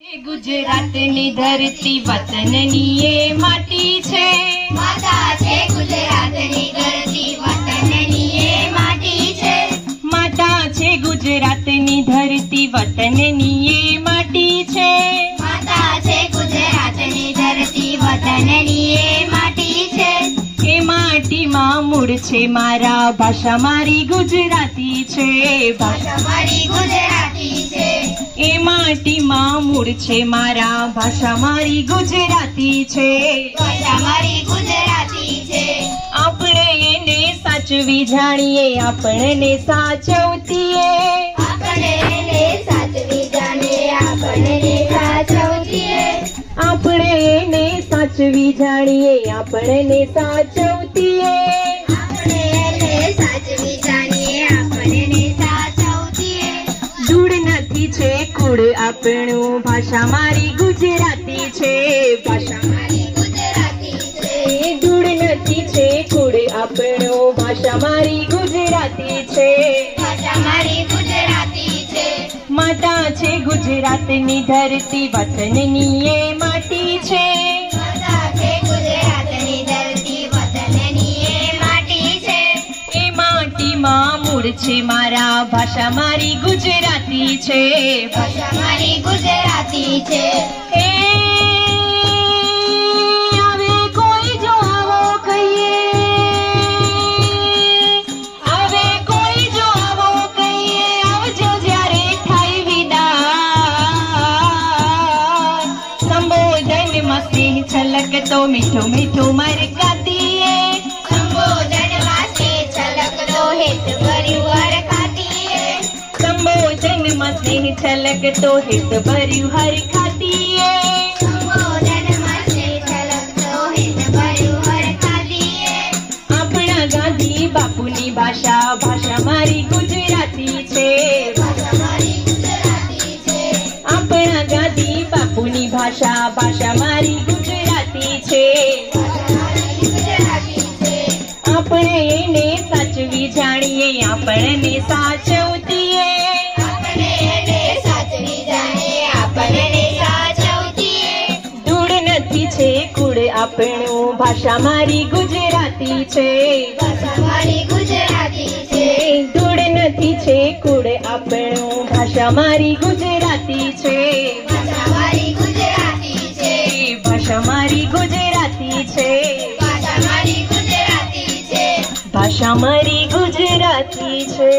ગુજરાતની ધરતી વતનની એ માટી છે. માતા છે ગુજરાતની ધરતી વતનની એ માટી છે. માતા છે ગુજરાતની ધરતી વતનની એ માટી છે. માતા છે ગુજરાતની ધરતી વતનની માટીમાં મૂળ છે મારા ભાષા મારી ગુજરાતી છે. ભાષા મારી ગુજરાતી છે. એ માટીમાં મૂળ છે મારા ભાષા મારી ગુજરાતી છે. ભાષા મારી ગુજરાતી છે. આપણે એને સાચવી જાણીએ આપણને સાચવતીએ. આપણે એને સાચવી જાણીએ આપણને સાચવતીએ. આપણે એને સાચવી જાણીએ આપણને સાચવતીએ. આપણું ભાષા મારી ગુજરાતી છે. ભાષા મારી ગુજરાતી છે. એ નથી છે કુળ આપણું ભાષા મારી ગુજરાતી છે. ભાષા મારી ગુજરાતી છે. માતા છે ગુજરાતની ધરતી, વતનની એ માટી છે. છે મારા ભાષા મારી ગુજરાતી છે. ભાષા મારી ગુજરાતી છે. એ આવે કોઈ મીઠું આવો કહીએ. આવે કોઈ જો આવો સંબોધનમાં સ્નેહ છલકતો હિત ભર્યું હર ખાતીએ આપણા ગાંધી બાપુની ભાષા ભાષા મારી ગુજરાતી છે. આપણા ગાંધી બાપુની ભાષા ભાષા મારી ગુજરાતી છે. આપણે એને સાચવી જાણીએ, આપણને સાચવતીએ. આપણું ભાષા મારી ગુજરાતી છે. ભાષા મારી ગુજરાતી છે. દૂર નથી છે કુળ આપણું ભાષા મારી ગુજરાતી છે. ભાષા મારી ગુજરાતી છે. ભાષા મારી ગુજરાતી છે. ભાષા મારી ગુજરાતી છે. ભાષા મારી ગુજરાતી છે.